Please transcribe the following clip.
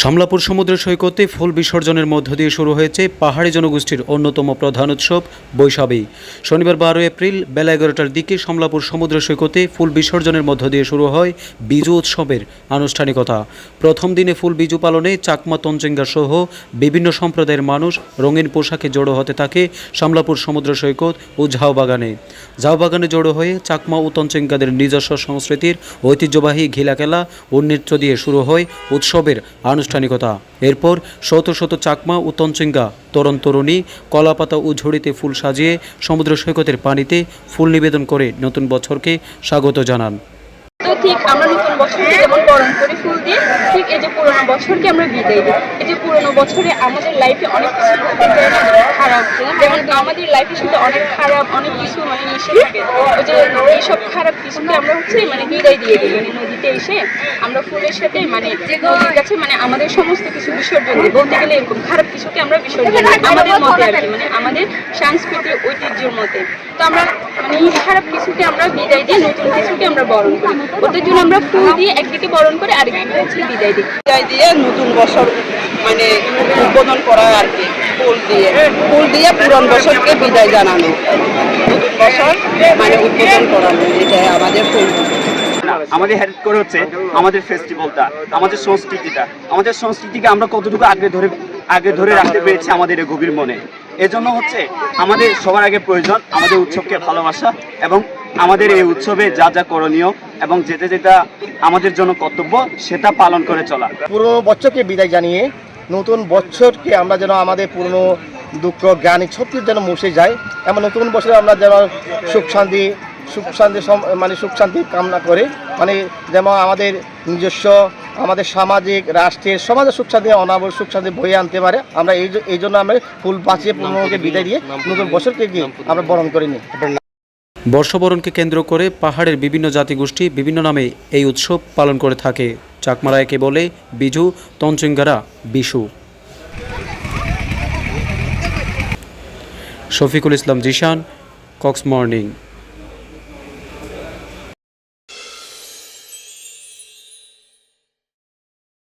শামলাপুর সমুদ্র সৈকতে ফুল বিসর্জনের মধ্য দিয়ে শুরু হয়েছে পাহাড়ি জনগোষ্ঠীর অন্যতম প্রধান উৎসব, বৈশাখী। শনিবার বারো এপ্রিল বেলা এগারোটার দিকে শামলাপুর সমুদ্র সৈকতে ফুল বিসর্জনের মধ্য দিয়ে শুরু হয় বিজু উৎসবের আনুষ্ঠানিকতা। প্রথম দিনে ফুল বিজু পালনে চাকমা তঞ্চেঙ্গা সহ বিভিন্ন সম্প্রদায়ের মানুষ রঙিন পোশাকে জড়ো হতে থাকে শামলাপুর সমুদ্র সৈকত ও ঝাউবাগানে ঝাউবাগানে জড়ো হয়ে চাকমা ও তঞ্চেঙ্গাদের নিজস্ব সংস্কৃতির ঐতিহ্যবাহী ঘিলাখেলা ও নৃত্য দিয়ে শুরু হয় উৎসবের আনুষ্ঠানিকতা। এরপর শত শত চাকমা ও তঞ্চিঙ্গা তরণ তরুণী, কলাপাতা ও ঝুড়িতে ফুল সাজিয়ে সমুদ্র সৈকতের পানিতে ফুল নিবেদন করে নতুন বছরকে স্বাগত জানান। ঠিক আমরা নতুন বছরকে যেমন বরণ করি ফুল দিই ঠিক এই যে পুরোনো বছরকে আমরা বিদায় দিই। এই যে পুরোনো বছরে আমাদের লাইফে অনেক কিছু খারাপ যেমন আমাদের লাইফের সাথে অনেক খারাপ, অনেক কিছু মানে মিশে থাকে। ওই যে এইসব খারাপ কিছুকে আমরা হচ্ছে মানে বিদায় দিয়ে দিই। মানে নদীতে এসে আমরা ফুলের সাথে মানে নদীর কাছে মানে আমাদের সমস্ত কিছু বিসর্জন দিই। বলতে গেলে এরকম খারাপ কিছুকে আমরা বিসর্জন দিই। আমাদের মতে আর কি মানে আমাদের সাংস্কৃতিক ঐতিহ্যের মতে। তো আমরা মানে খারাপ কিছুকে আমরা বিদায় দিই, নতুন কিছুকে আমরা বরণ করি। ওদের জন্য আমরা ফুল দিয়ে একদিকে বরণ করে আরেকদিকে হচ্ছে বিদায় দিই। বিদায় দিয়ে নতুন বছর মানে উদ্বোধন করা আর কি ফুল দিয়ে। ফুল দিয়ে পুরন বছরকে বিদায় জানানো। নতুন বছর মানে উদ্বোধন করানো এটা আমাদের ফুল আমাদের হেল্প করে হচ্ছে আমাদের ফেস্টিভ্যালটা আমাদের সংস্কৃতিটা। আমাদের সংস্কৃতিকে আমরা কতটুকু আগে ধরে আগে ধরে রাখতে পেরেছি আমাদের এই গভীর মনে। এজন্য হচ্ছে আমাদের সবার আগে প্রয়োজন আমাদের উৎসবকে ভালোবাসা এবং আমাদের এই উৎসবে যা যা করণীয় এবং যেটা যেটা আমাদের জন্য কর্তব্য, সেটা পালন করে চলা। পুরনো বছরকে বিদায় জানিয়ে নতুন বছরকে আমরা যেন আমাদের পুরনো দুঃখ, জ্ঞানী কিছু যেন মুছে যায় এমন নতুন বছরে আমরা যেন সুখ শান্তি সুখ শান্তি মানে সুখ শান্তি কামনা করে মানে যেমন আমাদের নিজস্ব, আমাদের সামাজিক, রাষ্ট্রের, সমাজের সুখ শান্তি অনাবর সুখ শান্তি বয়ে আনতে পারে। আমরা এই এই জন্য আমরা ফুল বাঁচিয়ে পুরনোকে বিদায় দিয়ে নতুন বছরকে গিয়ে আমরা বরণ করে নিই। বর্ষবরণকে কেন্দ্র করে পাহাড়ের বিভিন্ন জাতিগোষ্ঠী বিভিন্ন নামে এই উৎসব পালন করে থাকে। চাকমারায়কে বলে বিজু তঞ্চুঙ্গারা Bishu. Shafiqul Islam Zishan, Cox morning.